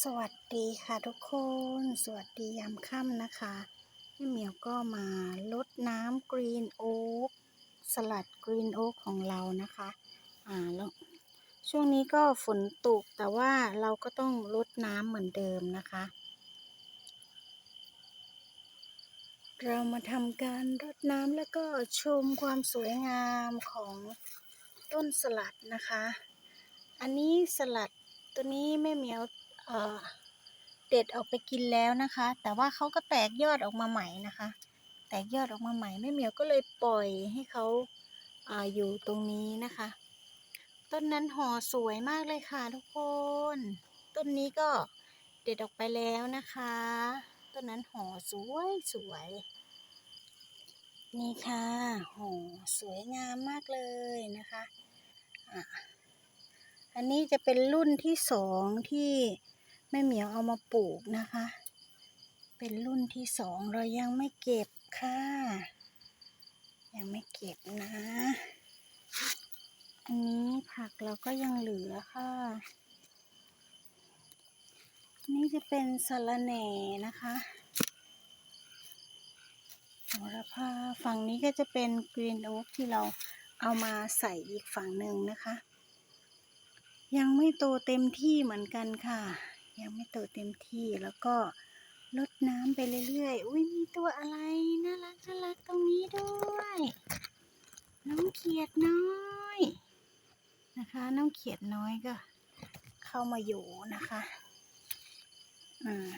สวัสดีค่ะทุกคน สวัสดียามค่ำนะคะแม่เหมียวก็มาลดน้ำกรีนโอ๊กสลัดกรีนโอ๊กของเรานะคะอ่าแล้วช่วงนี้ก็ฝนตกแต่ว่าเราก็ต้องลดน้ำเหมือนเดิมนะคะ เรามาทำการรดน้ำแล้วก็ชมความสวยงามของต้นสลัดนะคะ อันนี้สลัดตัวนี้แม่เหมียว เด็ดออกไปกินแล้วนะคะ แต่ว่าเขาก็แตกยอดออกมาใหม่นะคะ แตกยอดออกมาใหม่แม่เหมียวก็เลยปล่อยให้เขาอาอยู่ตรงนี้นะคะ ต้นนั้นห่อสวยมากเลยค่ะทุกคน ต้นนี้ก็เด็ดออกไปแล้วนะคะ ต้นนั้นห่อสวยสวย นี่ค่ะห่อสวยงามมากเลยนะคะอะอันนี้จะเป็นรุ่นที่สองที่ แม่เหมียวเอามาปลูกนะคะ เป็นรุ่นที่สองเรายังไม่เก็บค่ะ ยังไม่เก็บนะ อันนี้ผักเราก็ยังเหลือค่ะ นี่จะเป็นสะระแหน่นะคะโหระพาฝั่งนี้ก็จะเป็นกรีนโอ๊กที่เราเอามาใส่อีกฝั่งหนึ่งนะคะ ยังไม่โตเต็มที่เหมือนกันค่ะ ยังไม่โตเต็มที่แล้วก็ลดน้ำไปเรื่อยๆ อุ้ยมีตัวอะไรน่ารักน่ารักตรงนี้ด้วย น้องเขียดน้อย นะคะ น้องเขียดน้อยก็ เข้ามาอยู่นะคะอ่า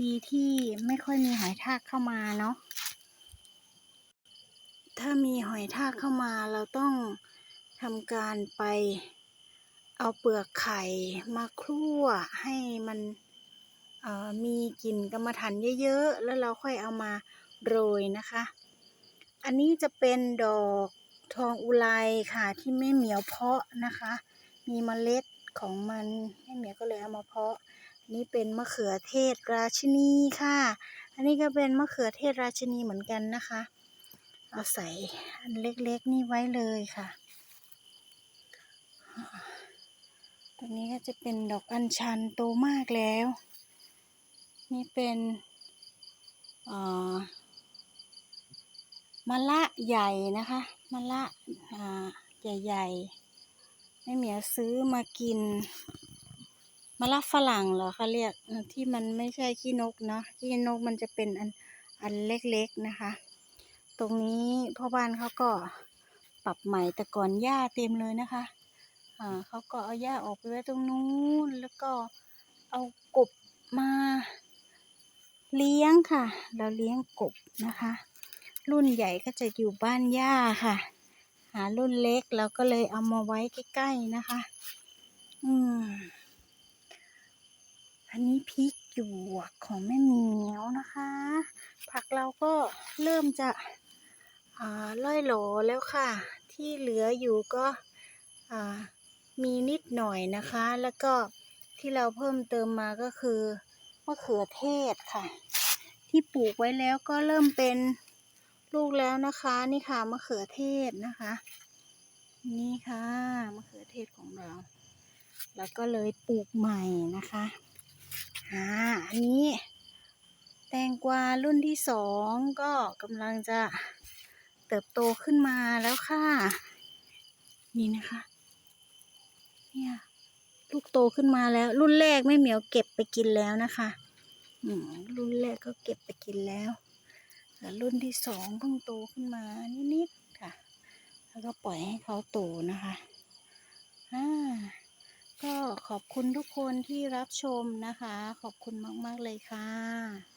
ดีที่ไม่ค่อยมีหอยทากเข้ามาเนาะถ้ามีหอยทากเข้ามาเราต้องทำการไป เอาเปลือกไข่มาคลั่วให้มันมีกลิ่นกรรมฐานเยอะๆ แล้วเราค่อยเอามาโรยนะคะ อันนี้จะเป็นดอกทองอุไรค่ะที่แม่เหมียวเพาะนะคะ มีเมล็ดของมันแม่เหมียวก็เลยเอามาเพาะนนี้เป็นมะเขือเทศราชินีค่ะ อันนี้ก็เป็นมะเขือเทศราชินีเหมือนกันนะคะ เอาใส่อันเล็กๆนี่ไว้เลยค่ะ ตัวนี้ก็จะเป็นดอกอัญชันโตมากแล้ว นี่เป็นมะละใหญ่นะคะมะละใหญ่ๆไม่เหมียวซื้อมากินมะละฝรั่งเหรอเขาเรียกที่มันไม่ใช่ขี้นกเนาะขี้นกมันจะเป็นอันอันเล็กๆนะคะ ตรงนี้พ่อบ้านเขาก็ปรับใหม่แต่ก่อนหญ้าเต็มเลยนะคะ อ่าเขาก็เอาหญ้าออกไปไว้ตรงนู้น แล้วก็เอากบมา เลี้ยงค่ะ เราเลี้ยงกบนะคะ รุ่นใหญ่ก็จะอยู่บ้านย่าค่ะ หารุ่นเล็กเราก็เลยเอามาไว้ใกล้ๆนะคะ อืมอันนี้พริกหยวกของแม่เหมียวนะคะ ผักเราก็เริ่มจะอ่าล่อยหลอแล้วค่ะ ที่เหลืออยู่ก็อ่า มีนิดหน่อยนะคะ แล้วก็ที่เราเพิ่มเติมมาก็คือมะเขือเทศค่ะ ที่ปลูกไว้แล้วก็เริ่มเป็นลูกแล้วนะคะ นี่ค่ะมะเขือเทศนะคะ นี่ค่ะมะเขือเทศของเรา แล้วก็เลยปลูกใหม่นะคะอ่าอันนี้แตงกวารุ่นที่สองก็กำลังจะเติบโตขึ้นมาแล้วค่ะ นี่นะคะ เนี่ยลูกโตขึ้นมาแล้ว รุ่นแรกไม่เหมียวเก็บไปกินแล้วนะคะรุ่นแรกก็เก็บไปกินแล้วแต่รุ่นที่สองเพิ่งโตขึ้นมานิดๆค่ะ แล้วก็ปล่อยให้เขาโตนะคะอ่าก็ขอบคุณทุกคนที่รับชมนะคะ ขอบคุณมาก ๆ เลยค่ะ